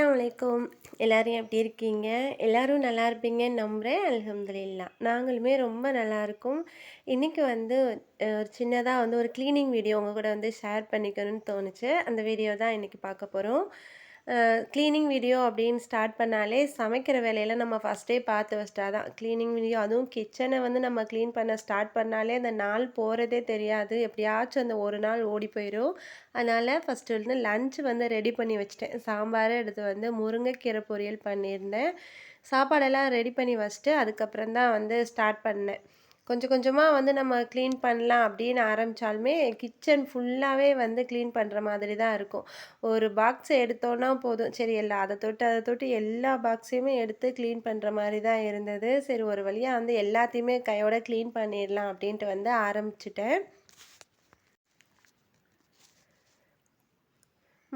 அஸ்லாம் அலைக்கும். எல்லோரும் எப்படி இருக்கீங்க? எல்லோரும் நல்லா இருப்பீங்கன்னு நம்புகிறேன் அலமதுல்லா நாங்களுமே ரொம்ப நல்லா இருக்கோம். இன்றைக்கி வந்து ஒரு சின்னதாக வந்து ஒரு க்ளீனிங் வீடியோ உங்கள் கூட வந்து ஷேர் பண்ணிக்கணும்னு தோணுச்சு. அந்த வீடியோ தான் இன்றைக்கி பார்க்க போகிறோம் க்ளீனிங் வீடியோ அப்படின்னு ஸ்டார்ட் பண்ணாலே சமைக்கிற வேலையெல்லாம் நம்ம ஃபஸ்ட்டே பார்த்து வச்சிட்டா தான் க்ளீனிங் வீடியோ அதுவும் கிச்சனை வந்து நம்ம க்ளீன் பண்ண ஸ்டார்ட் பண்ணாலே அந்த நாள் போகிறதே தெரியாது. எப்படியாச்சும் அந்த ஒரு நாள் ஓடி போயிடும் அதனால் ஃபஸ்ட்டு வந்து லஞ்ச் வந்து ரெடி பண்ணி வச்சிட்டேன். சாம்பார் எடுத்து வந்து முருங்கைக்கீரை பொரியல் பண்ணியிருந்தேன். சாப்பாடெல்லாம் ரெடி பண்ணி வச்சுட்டு அதுக்கப்புறம் தான் வந்து ஸ்டார்ட் பண்ணேன். கொஞ்சம் கொஞ்சமாக வந்து நம்ம க்ளீன் பண்ணலாம் அப்படின்னு ஆரம்பித்தாலுமே கிச்சன் ஃபுல்லாகவே வந்து க்ளீன் பண்ணுற மாதிரி தான் இருக்கும். ஒரு பாக்ஸ் எடுத்தோன்னா போதும். சரி எல்லா அதை தொட்டு அதை தொட்டு எல்லா பாக்ஸையுமே எடுத்து க்ளீன் பண்ணுற மாதிரி தான் இருந்தது. சரி ஒரு வழியாக வந்து எல்லாத்தையுமே கையோட க்ளீன் பண்ணிடலாம் அப்படின்ட்டு வந்து ஆரம்பிச்சிட்டேன்.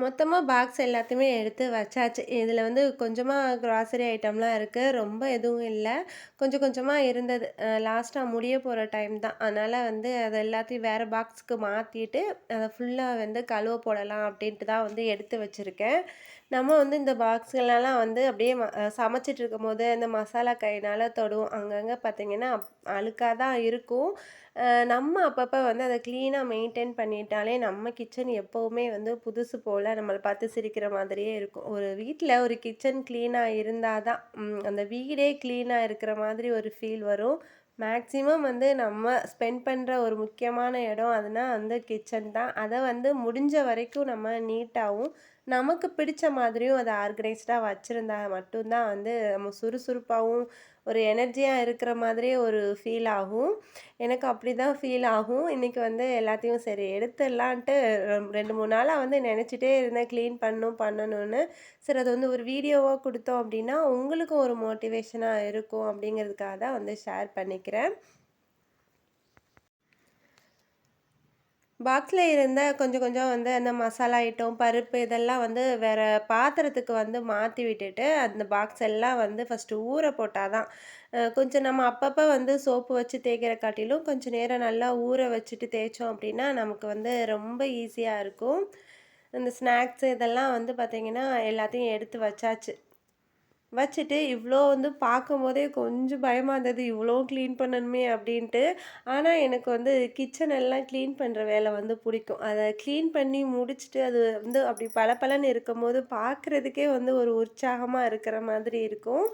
மொத்தமாக பாக்ஸ் எல்லாத்தையுமே எடுத்து வச்சாச்சு. இதில் வந்து கொஞ்சமாக க்ராசரி ஐட்டம்லாம் இருக்குது ரொம்ப எதுவும் இல்லை. கொஞ்சம் கொஞ்சமாக இருந்தது. லாஸ்ட்டாக முடிய போகிற டைம் தான். அதனால் வந்து அதை எல்லாத்தையும் வேறு பாக்ஸுக்கு மாற்றிட்டு அதை ஃபுல்லாக வந்து கழுவ போடலாம் அப்படின்ட்டு தான் வந்து எடுத்து வச்சுருக்கேன். நம்ம வந்து இந்த பாக்ஸ்களெல்லாம் வந்து அப்படியே சமைச்சிட்டு இருக்கும் போது இந்த மசாலா கையினால் தொடும் அங்கங்கே பார்த்தீங்கன்னா அழுக்காக தான் இருக்கும். நம்ம அப்பப்போ வந்து அதை க்ளீனாக மெயின்டைன் பண்ணிட்டாலே நம்ம கிச்சன் எப்போவுமே வந்து புதுசு போல் நம்மளை பார்த்து சிரிக்கிற மாதிரியே இருக்கும். ஒரு வீட்டில் ஒரு கிச்சன் க்ளீனாக இருந்தால் தான் அந்த வீடே க்ளீனாக இருக்கிற மாதிரி ஒரு ஃபீல் வரும். மேக்ஸிமம் வந்து நம்ம ஸ்பெண்ட் பண்ணுற ஒரு முக்கியமான இடம் அதுனா வந்து கிச்சன் தான். அதை வந்து முடிஞ்ச வரைக்கும் நம்ம நீட்டாகவும் நமக்கு பிடிச்ச மாதிரியும் அதை ஆர்கனைஸ்டாக வச்சுருந்தா மட்டும்தான் வந்து நம்ம சுறுசுறுப்பாகவும் ஒரு எனர்ஜியாக இருக்கிற மாதிரியே ஒரு ஃபீல் ஆகும். எனக்கு அப்படி தான் ஃபீல் ஆகும். இன்றைக்கி வந்து எல்லாத்தையும் சரி எடுத்துடலான்ட்டு ரெண்டு மூணு நாளாக வந்து நினச்சிட்டே இருந்தேன். க்ளீன் பண்ணும் பண்ணணும்னு. சரி அது வந்து ஒரு வீடியோவாக கொடுத்தோம் அப்படின்னா உங்களுக்கும் ஒரு மோட்டிவேஷனாக இருக்கும் அப்படிங்கிறதுக்காக தான் வந்து ஷேர் பண்ணிக்கிறேன். பாக்ஸில் இருந்த கொஞ்சம் கொஞ்சம் வந்து அந்த மசாலா ஐட்டம் பருப்பு இதெல்லாம் வந்து வேறு பாத்திரத்துக்கு வந்து மாற்றி விட்டுட்டு அந்த பாக்ஸ் எல்லாம் வந்து ஃபஸ்ட்டு ஊற போட்டால் தான் கொஞ்சம் நம்ம அப்பப்போ வந்து சோப்பு வச்சு தேய்க்கிற காட்டிலும் கொஞ்சம் நேரம் நல்லா ஊற வச்சுட்டு தேய்ச்சோம் அப்படின்னா நமக்கு வந்து ரொம்ப ஈஸியாக இருக்கும். இந்த ஸ்நாக்ஸ் இதெல்லாம் வந்து பார்த்திங்கன்னா எல்லாத்தையும் எடுத்து வச்சாச்சு. வச்சுட்டு இவ்வளோ வந்து பார்க்கும்போதே கொஞ்சம் பயமாக இருந்தது. இவ்வளோ க்ளீன் பண்ணணுமே அப்படின்ட்டு. ஆனால் எனக்கு வந்து கிச்சன் எல்லாம் க்ளீன் பண்ணுற வேலை வந்து பிடிக்கும். அதை க்ளீன் பண்ணி முடிச்சுட்டு அது வந்து அப்படி பளபளன்னு இருக்கும்போது பார்க்குறதுக்கே வந்து ஒரு உற்சாகமாக இருக்கிற மாதிரி இருக்கும்.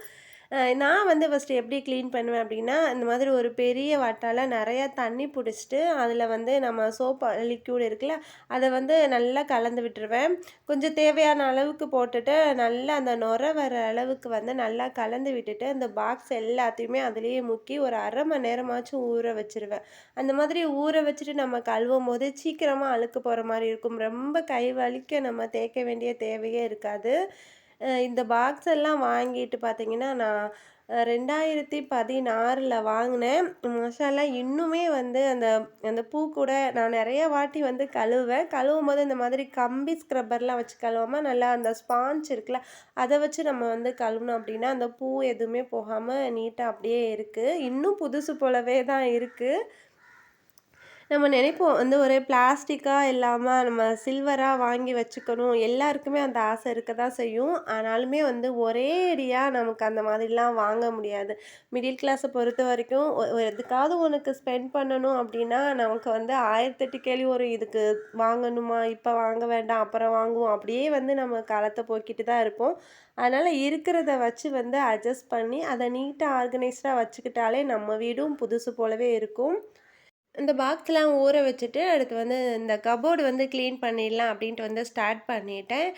நான் வந்து ஃபஸ்ட்டு எப்படி க்ளீன் பண்ணுவேன் அப்படின்னா இந்த மாதிரி ஒரு பெரிய வட்டால் நிறையா தண்ணி பிடிச்சிட்டு அதில் வந்து நம்ம சோப்பு லிக்யூட் இருக்குல்ல அதை வந்து நல்லா கலந்து விட்டுருவேன். கொஞ்சம் தேவையான அளவுக்கு போட்டுட்டு நல்லா அந்த நுர வர அளவுக்கு வந்து நல்லா கலந்து விட்டுட்டு அந்த பாக்ஸ் எல்லாத்தையுமே அதுலேயே முக்கி ஒரு அரை மணி நேரமாச்சும் ஊற வச்சுருவேன். அந்த மாதிரி ஊற வச்சுட்டு நம்ம கழுவும் போது சீக்கிரமாக அழுக்கு போகிற மாதிரி இருக்கும். ரொம்ப கை வலிக்க நம்ம தேய்க்க வேண்டிய தேவையே இருக்காது. இந்த பாக்ஸ் எல்லாம் வாங்கிட்டு பார்த்தீங்கன்னா நான் ரெண்டாயிரத்தி பதினாறில் வாங்கினேன். மசாலா இன்னுமே வந்து அந்த அந்த பூ கூட நான் நிறைய வாட்டி வந்து கழுவேன் கழுவும் போது இந்த மாதிரி கம்பி ஸ்க்ரப்பர்லாம் வச்சு கழுவாமல் நல்லா அந்த ஸ்பாஞ்ச் இருக்குல்ல அதை வச்சு நம்ம வந்து கழுவினோம் அப்படின்னா அந்த பூ எதுவுமே போகாமல் நீட்டாக அப்படியே இருக்குது இன்னும் புதுசு போலவே தான் இருக்குது நம்ம நினைப்போம் வந்து ஒரு பிளாஸ்டிக்காக இல்லாமல் நம்ம சில்வராக வாங்கி வச்சுக்கணும். எல்லாருக்குமே அந்த ஆசை இருக்க தான் செய்யும். ஆனாலுமே வந்து ஒரே அடியாக நமக்கு அந்த மாதிரிலாம் வாங்க முடியாது. மிடில் கிளாஸை பொறுத்த வரைக்கும் எதுக்காவது உனக்கு ஸ்பெண்ட் பண்ணணும் அப்படின்னா நமக்கு வந்து ஆயிரத்தெட்டு கேள்வி ஒரு இதுக்கு வாங்கணுமா? இப்போ வாங்க வேண்டாம் அப்புறம் வாங்குவோம். அப்படியே வந்து நம்ம காலத்தை போக்கிட்டு தான் இருப்போம். அதனால் இருக்கிறத வச்சு வந்து அட்ஜஸ்ட் பண்ணி அதை நீட்டாக ஆர்கனைஸ்டாக வச்சுக்கிட்டாலே நம்ம வீடும் புதுசு போலவே இருக்கும். இந்த பாக்ஸ்லாம் ஊற வச்சுட்டு அடுத்து வந்து இந்த கபோர்டு வந்து க்ளீன் பண்ணிடலாம் அப்படின்ட்டு வந்து ஸ்டார்ட் பண்ணிட்டேன்.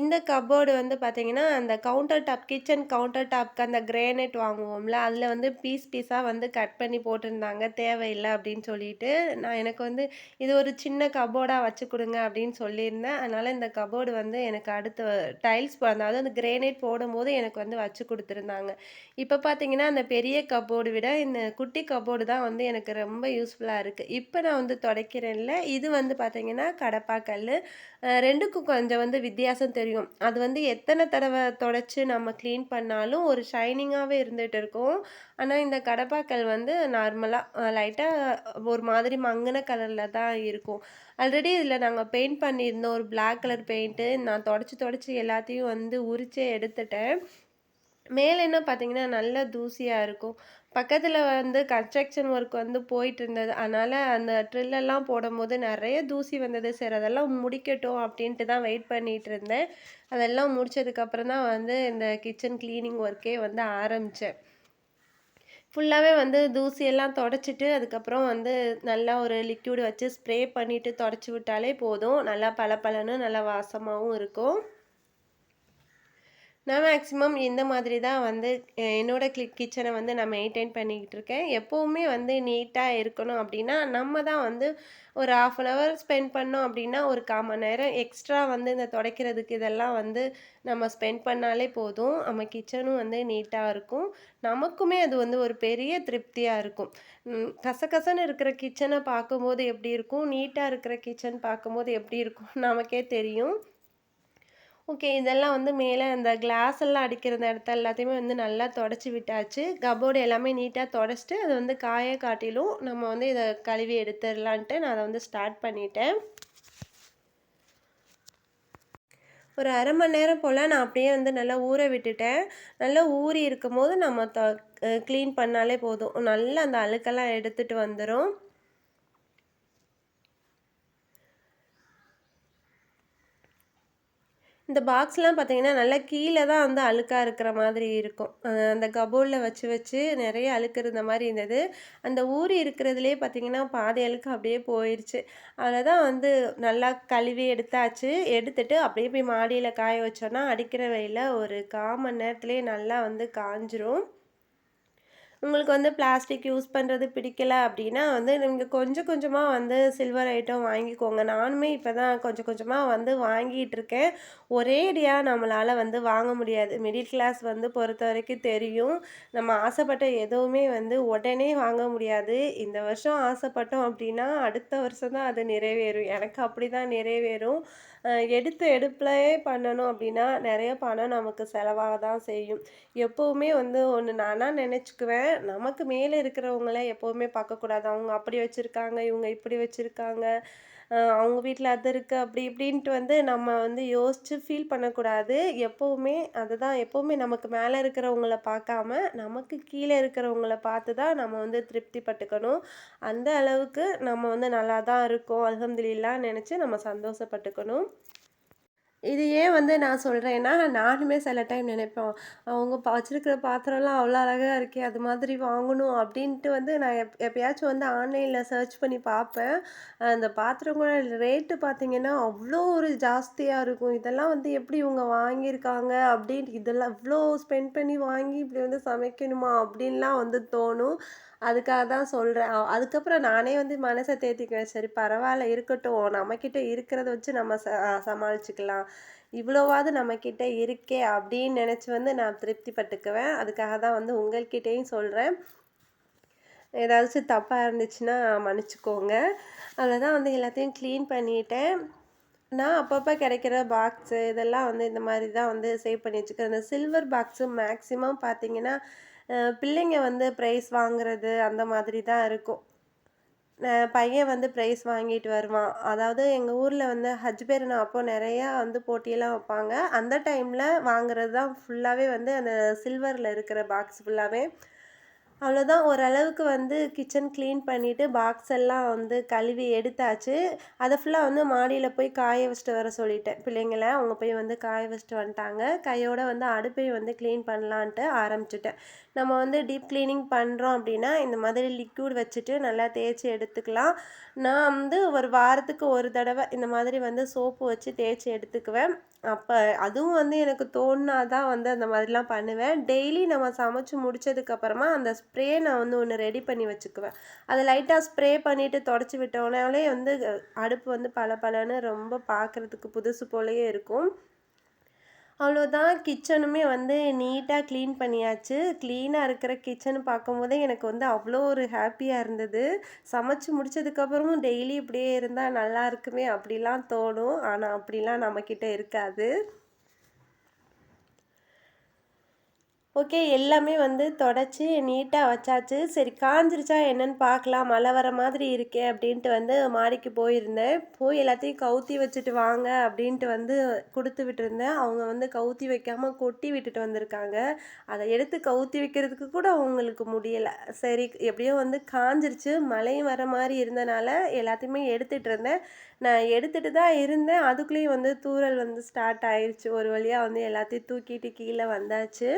இந்த கபோர்டு வந்து பார்த்திங்கன்னா அந்த கவுண்டர் டாப் கிச்சன் கவுண்டர் டாப்க்கு அந்த கிரேனைட் வாங்குவோம்ல அதில் வந்து பீஸ் பீஸாக வந்து கட் பண்ணி போட்டிருந்தாங்க. தேவையில்லை அப்படின்னு சொல்லிட்டு நான் எனக்கு வந்து இது ஒரு சின்ன கபோர்டாக வச்சு கொடுங்க அப்படின்னு சொல்லியிருந்தேன். அதனால் இந்த கபோர்டு வந்து எனக்கு அடுத்து டைல்ஸ் அதாவது அந்த கிரேனைட் போடும்போது எனக்கு வந்து வச்சு கொடுத்துருந்தாங்க. இப்போ பார்த்தீங்கன்னா அந்த பெரிய கபோர்டு விட இந்த குட்டி கபோர்டு தான் வந்து எனக்கு ரொம்ப யூஸ்ஃபுல் யூஸ்ஃபுல்லாக இருக்குது இப்போ நான் வந்து துடைக்கிறேன்ல இது வந்து பார்த்தீங்கன்னா கடப்பாக்கல் ரெண்டுக்கும் கொஞ்சம் வந்து வித்தியாசம் தெரியும். அது வந்து எத்தனை தடவை தொடச்சி நம்ம க்ளீன் பண்ணாலும் ஒரு ஷைனிங்காகவே இருந்துகிட்டு இருக்கும். ஆனால் இந்த கடப்பாக்கல் வந்து நார்மலாக லைட்டாக ஒரு மாதிரி மங்கின கலரில் தான் இருக்கும். ஆல்ரெடி இதில் நாங்கள் பெயிண்ட் பண்ணியிருந்தோம் ஒரு பிளாக் கலர் பெயிண்ட்டு நான் தொடச்சி தொடச்சி எல்லாத்தையும் வந்து உரிச்சே எடுத்துட்டேன். மேலே என்ன பார்த்தீங்கன்னா நல்லா தூசியாக இருக்கும். பக்கத்தில் வந்து கன்ஸ்ட்ரக்ஷன் ஒர்க் வந்து போயிட்டு இருந்தது அதனால் அந்த ட்ரில்லெல்லாம் போடும்போது நிறைய தூசி வந்தது. சரி அதெல்லாம் முடிக்கட்டும் அப்படின்ட்டு தான் வெயிட் பண்ணிகிட்டு இருந்தேன். அதெல்லாம் முடித்ததுக்கப்புறம் தான் வந்து இந்த கிச்சன் க்ளீனிங் ஒர்க்கே வந்து ஆரம்பித்தேன் ஃபுல்லாகவே வந்து தூசியெல்லாம் தொடச்சிட்டு அதுக்கப்புறம் வந்து நல்லா ஒரு லிக்யூடு வச்சு ஸ்ப்ரே பண்ணிவிட்டு தொடச்சி விட்டாலே போதும். நல்லா பளபளன்னு நல்லா வாசமாகவும் இருக்கும். நான் மேக்ஸிமம் இந்த மாதிரி தான் வந்து என்னோடய கிளி கிச்சனை வந்து நான் மெயின்டைன் பண்ணிக்கிட்டு இருக்கேன். எப்போவுமே வந்து நீட்டாக இருக்கணும் அப்படின்னா நம்ம தான் வந்து ஒரு ஆஃப் அன் ஹவர் ஸ்பெண்ட் பண்ணோம் அப்படின்னா ஒரு கால் மணி நேரம் எக்ஸ்ட்ரா வந்து இந்த துடைக்கிறதுக்கு இதெல்லாம் வந்து நம்ம ஸ்பெண்ட் பண்ணாலே போதும். நம்ம கிச்சனும் வந்து நீட்டாக இருக்கும். நமக்குமே அது வந்து ஒரு பெரிய திருப்தியாக இருக்கும். கசகசன்னு இருக்கிற கிச்சனை பார்க்கும்போது எப்படி இருக்கும்? நீட்டாக இருக்கிற கிச்சன் பார்க்கும்போது எப்படி இருக்கும் நமக்கே தெரியும். ஓகே இதெல்லாம் வந்து மேலே அந்த கிளாஸ் எல்லாம் அடிக்கிற இடத்த எல்லாத்தையுமே வந்து நல்லா தொடச்சி விட்டாச்சு. கபோர்டு எல்லாமே நீட்டாக தொடச்சிட்டு அது வந்து காய காட்டிலும் நம்ம வந்து இதை கழுவி எடுத்துடலான்ட்டு நான் அதை வந்து ஸ்டார்ட் பண்ணிட்டேன். ஒரு அரை மணி நேரம் போல் நான் அப்படியே வந்து நல்லா ஊற விட்டுட்டேன். நல்லா ஊறி இருக்கும் போது நம்ம க்ளீன் பண்ணாலே போதும். நல்லா அந்த அழுக்கெல்லாம் எடுத்துகிட்டு வந்துடும் இந்த பாக்ஸ்லாம் பார்த்தீங்கன்னா நல்லா கீழே தான் வந்து அழுக்காக இருக்கிற மாதிரி இருக்கும். அந்த கபோர்டில் வச்சு வச்சு நிறைய அழுக்கு இருந்த மாதிரி இருந்தது அந்த ஊறி இருக்கிறதுலே பார்த்தீங்கன்னா பாதி அழுக்கு அப்படியே போயிடுச்சு அதில் தான் வந்து நல்லா கழுவி எடுத்தாச்சு. எடுத்துட்டு அப்படியே போய் மாடியில் காய வச்சோன்னா அடிக்கிற வெயில ஒரு கால் மணி நேரத்துலேயே நல்லா வந்து காஞ்சிரும். உங்களுக்கு வந்து பிளாஸ்டிக் யூஸ் பண்ணுறது பிடிக்கல அப்படின்னா வந்து நீங்கள் கொஞ்சம் கொஞ்சமாக வந்து சில்வர் ஐட்டம் வாங்கிக்கோங்க. நானுமே இப்போ தான் கொஞ்சம் கொஞ்சமாக வந்து வாங்கிட்டு இருக்கேன். ஒரேடியாக நம்மளால் வந்து வாங்க முடியாது. மிடில் கிளாஸ் வந்து பொறுத்த வரைக்கும் தெரியும். நம்ம ஆசைப்பட்ட எதுவுமே வந்து உடனே வாங்க முடியாது. இந்த வருஷம் ஆசைப்பட்டோம் அப்படின்னா அடுத்த வருஷம் தான் அது நிறைவேறும். எனக்கு அப்படி தான் நிறைவேறும். எடுத்த எடுப்புலையே பண்ணணும் அப்படின்னா நிறைய பணம் நமக்கு செலவாக தான் செய்யும். எப்போவுமே வந்து ஒன்று நானாக நினச்சிக்குவேன். நமக்கு மேலே இருக்கிறவங்கள எப்போவுமே பார்க்கக்கூடாது. அவங்க அப்படி வச்சுருக்காங்க இவங்க இப்படி வச்சுருக்காங்க. அவங்க வீட்டில் அது இருக்குது அப்படி இப்படின்ட்டு வந்து நம்ம வந்து யோசித்து ஃபீல் பண்ணக்கூடாது. எப்போவுமே அதுதான் எப்போவுமே நமக்கு மேலே இருக்கிறவங்கள பார்க்காம நமக்கு கீழே இருக்கிறவங்கள பார்த்து தான் நம்ம வந்து திருப்தி பட்டுக்கணும் அந்த அளவுக்கு நம்ம வந்து நல்லா தான் இருக்கோம். அலமதுல்லான்னு நினச்சி நம்ம சந்தோஷப்பட்டுக்கணும். இது ஏன் வந்து நான் சொல்கிறேன்னா நானுமே சில டைம் நினைப்பேன் அவங்க வச்சுருக்கிற பாத்திரம்லாம் அவ்வளோ அழகாக இருக்கே அது மாதிரி வாங்கணும். அப்படின்ட்டு வந்து நான் எப் எப்பயாச்சும் வந்து ஆன்லைனில் சர்ச் பண்ணி பார்ப்பேன். அந்த பாத்திரங்களோட ரேட்டு பார்த்தீங்கன்னா அவ்வளோ ஒரு ஜாஸ்தியாக இருக்கும். இதெல்லாம் வந்து எப்படி இவங்க வாங்கியிருக்காங்க அப்படின்ட்டு இதெல்லாம் இவ்வளோ ஸ்பெண்ட் பண்ணி வாங்கி இப்படி வந்து சமைக்கணுமா அப்படின்லாம் வந்து தோணும். அதுக்காக தான் சொல்கிறேன் அதுக்கப்புறம் நானே வந்து மனசை தேத்திக்குவேன். சரி பரவாயில்ல இருக்கட்டும். நம்மக்கிட்ட இருக்கிறத வச்சு நம்ம ச சமாளிச்சுக்கலாம். இவ்வளோவாவது நம்மக்கிட்ட இருக்கே அப்படின்னு நினச்சி வந்து நான் திருப்தி பட்டுக்குவேன் அதுக்காக தான் வந்து உங்கள்கிட்டையும் சொல்கிறேன் ஏதாச்சும் தப்பாக இருந்துச்சுன்னா மன்னிச்சிக்கோங்க. அதில் தான் வந்து எல்லாத்தையும் க்ளீன் பண்ணிட்டேன். நான் அப்பப்போ கிடைக்கிற பாக்ஸு இதெல்லாம் வந்து இந்த மாதிரி தான் வந்து சேவ் பண்ணி வச்சுக்கிறேன் அந்த சில்வர் பாக்ஸு மேக்ஸிமம் பார்த்தீங்கன்னா பிள்ளைங்க வந்து ப்ரைஸ் வாங்குறது அந்த மாதிரி தான் இருக்கும். பையன் வந்து ப்ரைஸ் வாங்கிட்டு வருவான். அதாவது எங்கள் ஊரில் வந்து ஹஜ் நான் அப்போ நிறையா வந்து போட்டியெல்லாம் வைப்பாங்க. அந்த டைமில் வாங்குறது தான் ஃபுல்லாகவே வந்து அந்த சில்வரில் இருக்கிற பாக்ஸ் ஃபுல்லாகவே அவ்வளோதான் ஓரளவுக்கு வந்து கிச்சன் க்ளீன் பண்ணிவிட்டு பாக்ஸ் எல்லாம் வந்து கழுவி எடுத்தாச்சு. அதை ஃபுல்லாக வந்து மாடியில் போய் காய வச்சுட்டு வர சொல்லிட்டேன். பிள்ளைங்கள அவங்க போய் வந்து காய வச்சுட்டு வந்துட்டாங்க. கையோடு வந்து அடுப்பையும் வந்து க்ளீன் பண்ணலான்ட்டு ஆரம்பிச்சிட்டேன். நம்ம வந்து டீப் க்ளீனிங் பண்ணுறோம் அப்படின்னா இந்த மாதிரி லிக்யூட் வச்சுட்டு நல்லா தேய்ச்சி எடுத்துக்கலாம். நான் வந்து ஒரு வாரத்துக்கு ஒரு தடவை இந்த மாதிரி வந்து சோப்பு வச்சு தேய்ச்சி எடுத்துக்குவேன். அப்போ அதுவும் வந்து எனக்கு தோணுனா தான் வந்து அந்த மாதிரிலாம் பண்ணுவேன். டெய்லி நம்ம சமைச்சு முடிச்சதுக்கப்புறமா அந்த ஸ்ப்ரே நான் வந்து ஒன்று ரெடி பண்ணி வச்சுக்குவேன். அதை லைட்டாக ஸ்ப்ரே பண்ணிவிட்டு தொடச்சி விட்டோனாலே வந்து அடுப்பு வந்து பல பலன்னு ரொம்ப பார்க்குறதுக்கு புதுசு போலயே இருக்கும். அவ்வளோதான். கிச்சனுமே வந்து நீட்டாக க்ளீன் பண்ணியாச்சு. க்ளீனாக இருக்கிற கிச்சன் பார்க்கும்போதே எனக்கு வந்து அவ்வளோ ஒரு ஹாப்பியாக இருந்தது. சமைச்சு முடிச்சதுக்கப்புறமும் டெய்லி இப்படியே இருந்தால் நல்லா இருக்குமே அப்படிலாம் தோணும். ஆனால் அப்படிலாம் நம்மக்கிட்ட இருக்காது. ஓகே எல்லாமே வந்து தொடச்சி நீட்டாக வச்சாச்சு. சரி காஞ்சிருச்சா என்னன்னு பார்க்கலாம். மழை வர மாதிரி இருக்கே அப்படின்ட்டு வந்து மாடிக்கு போயிருந்தேன். போய் எல்லாத்தையும் கவுத்தி வச்சுட்டு வாங்க அப்படின்ட்டு வந்து கொடுத்து விட்டுருந்தேன். அவங்க வந்து கவுத்தி வைக்காமல் கொட்டி விட்டுட்டு வந்திருக்காங்க. அதை எடுத்து கவுத்தி வைக்கிறதுக்கு கூட அவங்களுக்கு முடியலை. சரி எப்படியோ வந்து காஞ்சிருச்சு. மழையும் வர மாதிரி இருந்தனால எல்லாத்தையுமே எடுத்துகிட்டு இருந்தேன். நான் எடுத்துகிட்டு தான் இருந்தேன். அதுக்குள்ளேயும் வந்து தூரல் வந்து ஸ்டார்ட் ஆயிடுச்சு ஒரு வழியாக வந்து எல்லாத்தையும் தூக்கிட்டு கீழே வந்தாச்சு.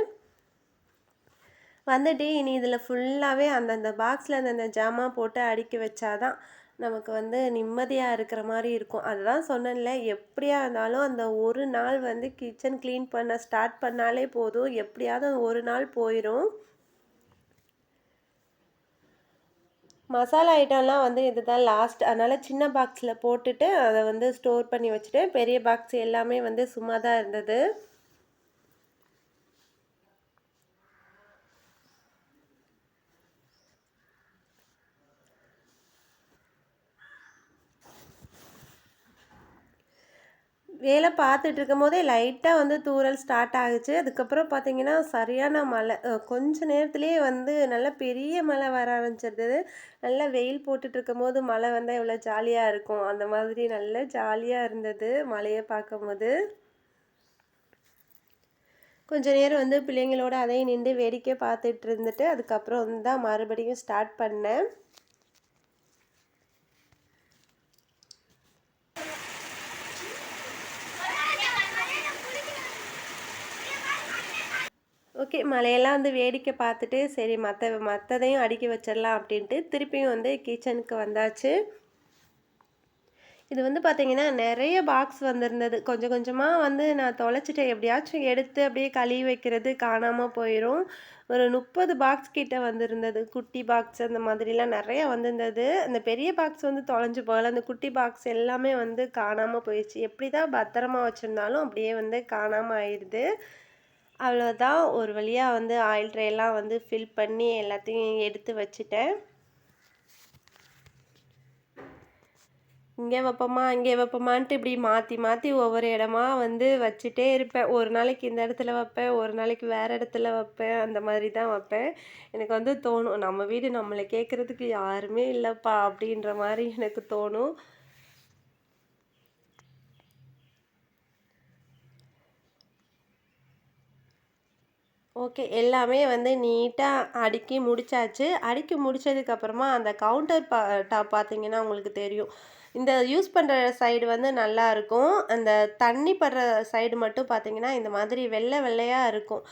வந்துட்டு இனி இதில் ஃபுல்லாகவே அந்தந்த பாக்ஸில் அந்தந்த ஜாமான் போட்டு அடுக்கி வச்சாதான் நமக்கு வந்து நிம்மதியாக இருக்கிற மாதிரி இருக்கும். அதுதான் சொன்னேன்ல எப்படியா இருந்தாலும் அந்த ஒரு நாள் வந்து கிச்சன் க்ளீன் பண்ண ஸ்டார்ட் பண்ணாலே போதும். எப்படியாவது ஒரு நாள் போயிடும் மசாலா ஐட்டம்லாம் வந்து இதுதான் லாஸ்ட் அதனால் சின்ன பாக்ஸில் போட்டுட்டு அதை வந்து ஸ்டோர் பண்ணி வச்சுட்டு பெரிய பாக்ஸ் எல்லாமே வந்து சும்மா தான் இருந்தது. வேலை பார்த்துட்டு இருக்கும் போதே லைட்டாக வந்து தூரல் ஸ்டார்ட் ஆகுச்சு. அதுக்கப்புறம் பார்த்தீங்கன்னா சரியான மழை. கொஞ்ச நேரத்துலேயே வந்து நல்ல பெரிய மழை வர ஆரம்பிச்சிருந்தது. நல்லா வெயில் போட்டுட்டு இருக்கும் போது மழை வந்தால் எவ்வளோ ஜாலியாக இருக்கும். அந்த மாதிரி நல்ல ஜாலியாக இருந்தது மழையை பார்க்கும்போது. கொஞ்ச நேரம் வந்து பிள்ளைங்களோட அதையும் நின்று வேடிக்கை பார்த்துட்டு இருந்துட்டு அதுக்கப்புறம் வந்து தான் மறுபடியும் ஸ்டார்ட் பண்ணேன். ஓகே மழையெல்லாம் வந்து வேடிக்கை பார்த்துட்டு சரி மற்ற மற்றதையும் அடுக்கி வச்சிடலாம் அப்படின்ட்டு திருப்பியும் வந்து கிச்சனுக்கு வந்தாச்சு. இது வந்து பார்த்திங்கன்னா நிறைய பாக்ஸ் வந்திருந்தது. கொஞ்சம் கொஞ்சமாக வந்து நான் தொலைச்சிட்டேன். எப்படியாச்சும் எடுத்து அப்படியே கழுவி வைக்கிறது காணாமல் போயிடும் ஒரு முப்பது பாக்ஸ் கிட்டே வந்திருந்தது. குட்டி பாக்ஸ் அந்த மாதிரிலாம் நிறைய வந்திருந்தது. அந்த பெரிய பாக்ஸ் வந்து தொலைஞ்சு போகல. அந்த குட்டி பாக்ஸ் எல்லாமே வந்து காணாமல் போயிடுச்சு. எப்படி தான் பத்திரமா வச்சுருந்தாலும் அப்படியே வந்து காணாமல் ஆயிடுது. அவ்வளோதான் ஒரு வழியாக வந்து ஆயில் ட்ரேலாம் வந்து ஃபில் பண்ணி எல்லாத்தையும் எடுத்து வச்சுட்டேன். இங்கே வைப்போமா அங்கே வைப்போமான்ட்டு இப்படி மாற்றி மாற்றி ஒவ்வொரு இடமா வந்து வச்சுட்டே இருப்பேன். ஒரு நாளைக்கு இந்த இடத்துல வைப்பேன் ஒரு நாளைக்கு வேறு இடத்துல வைப்பேன். அந்த மாதிரி தான் வைப்பேன். எனக்கு வந்து தோணும் நம்ம வீடு நம்மளை கேட்குறதுக்கு யாருமே இல்லைப்பா அப்படின்ற மாதிரி எனக்கு தோணும். ஓகே எல்லாமே வந்து நீட்டாக அடுக்கி முடிச்சாச்சு. அடுக்கி முடித்ததுக்கப்புறமா அந்த கவுண்டர் பா டாப் பார்த்தீங்கன்னா உங்களுக்கு தெரியும். இந்த யூஸ் பண்ணுற சைடு வந்து நல்லா இருக்கும். அந்த தண்ணி படுற சைடு மட்டும் பார்த்தீங்கன்னா இந்த மாதிரி வெள்ளை வெள்ளையாக இருக்கும்.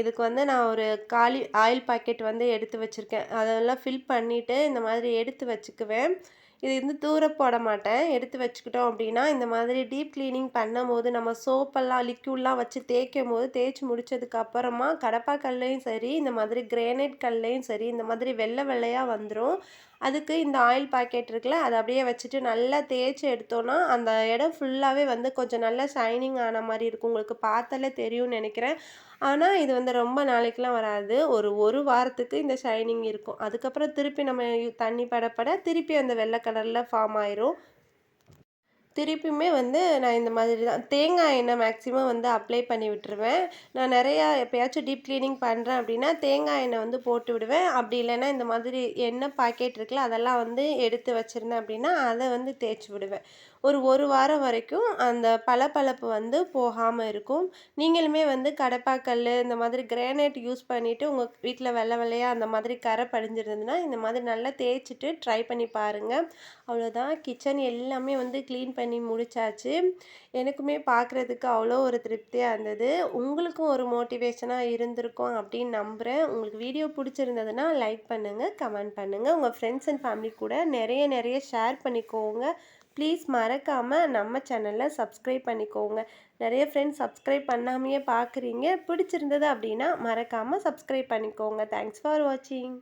இதுக்கு வந்து நான் ஒரு காலி ஆயில் பாக்கெட் வந்து எடுத்து வச்சுருக்கேன். அதெல்லாம் ஃபில் பண்ணிவிட்டு இந்த மாதிரி எடுத்து வச்சுக்குவேன். இது வந்து தூர போட மாட்டேன். எடுத்து வச்சுக்கிட்டோம் அப்படின்னா இந்த மாதிரி டீப் க்ளீனிங் பண்ணும் போது நம்ம சோப்பெல்லாம் லிக்யூட்லாம் வச்சு தேய்க்கும் போது தேய்ச்சி முடிச்சதுக்கு அப்புறமா கடப்பா கல்லையும் சரி இந்த மாதிரி கிரேனைட் கல்லையும் சரி இந்த மாதிரி வெள்ளை வெள்ளையாக வந்துடும் அதுக்கு இந்த ஆயில் பாக்கெட் இருக்குல்ல அதை அப்படியே வச்சுட்டு நல்லா தேய்ச்சி எடுத்தோன்னா அந்த இடம் ஃபுல்லாகவே வந்து கொஞ்சம் நல்லா ஷைனிங் ஆன மாதிரி இருக்கும். உங்களுக்கு பார்த்தாலே தெரியும்னு நினைக்கிறேன். ஆனால் இது வந்து ரொம்ப நாளைக்கெலாம் வராது. ஒரு ஒரு வாரத்துக்கு இந்த ஷைனிங் இருக்கும். அதுக்கப்புறம் திருப்பி நம்ம தண்ணி படப்பட திருப்பி அந்த வெள்ளை கலரில் ஃபார்ம் ஆயிரும். திருப்பியுமே வந்து நான் இந்த மாதிரி தான். தேங்காய் எண்ணெய் மேக்ஸிமம் வந்து அப்ளை பண்ணி விட்டுருவேன். நான் நிறையா எப்போயாச்சும் டீப் க்ளீனிங் பண்ணுறேன் அப்படின்னா தேங்காய் எண்ணெய் வந்து போட்டு விடுவேன். அப்படி இல்லைன்னா இந்த மாதிரி எண்ணெய் பாக்கெட் இருக்குல்ல அதெல்லாம் வந்து எடுத்து வச்சுருந்தேன் அப்படின்னா அதை வந்து தேய்ச்சி விடுவேன். ஒரு ஒரு வாரம் வரைக்கும் அந்த பளபளப்பு வந்து போகாமல் இருக்கும். நீங்களுமே வந்து கடப்பாக்கல் இந்த மாதிரி கிரானைட் யூஸ் பண்ணிவிட்டு உங்கள் வீட்டில் வெள்ளை வெள்ளையாக அந்த மாதிரி கரை படிஞ்சிருந்ததுன்னா இந்த மாதிரி நல்லா தேய்ச்சிட்டு ட்ரை பண்ணி பாருங்கள் அவ்வளோதான் கிச்சன் எல்லாமே வந்து க்ளீன் பண்ணி முடிச்சாச்சு. எனக்குமே பார்க்குறதுக்கு அவ்வளோ ஒரு திருப்தியாக இருந்தது. உங்களுக்கும் ஒரு மோட்டிவேஷனாக இருந்திருக்கும் அப்படின்னு நம்புகிறேன் உங்களுக்கு வீடியோ பிடிச்சிருந்ததுன்னா லைக் பண்ணுங்கள் கமெண்ட் பண்ணுங்கள் உங்கள் ஃப்ரெண்ட்ஸ் அண்ட் ஃபேமிலி கூட நிறைய நிறைய ஷேர் பண்ணிக்கோங்க. ப்ளீஸ் மறக்காமல் நம்ம சேனலை சப்ஸ்கிரைப் பண்ணிக்கோங்க. நிறைய ஃப்ரெண்ட்ஸ் சப்ஸ்கிரைப் பண்ணாமையே பார்க்குறீங்க பிடிச்சிருந்தது அப்படின்னா மறக்காமல் சப்ஸ்கிரைப் பண்ணிக்கோங்க. தேங்க்ஸ் ஃபார் வாட்சிங்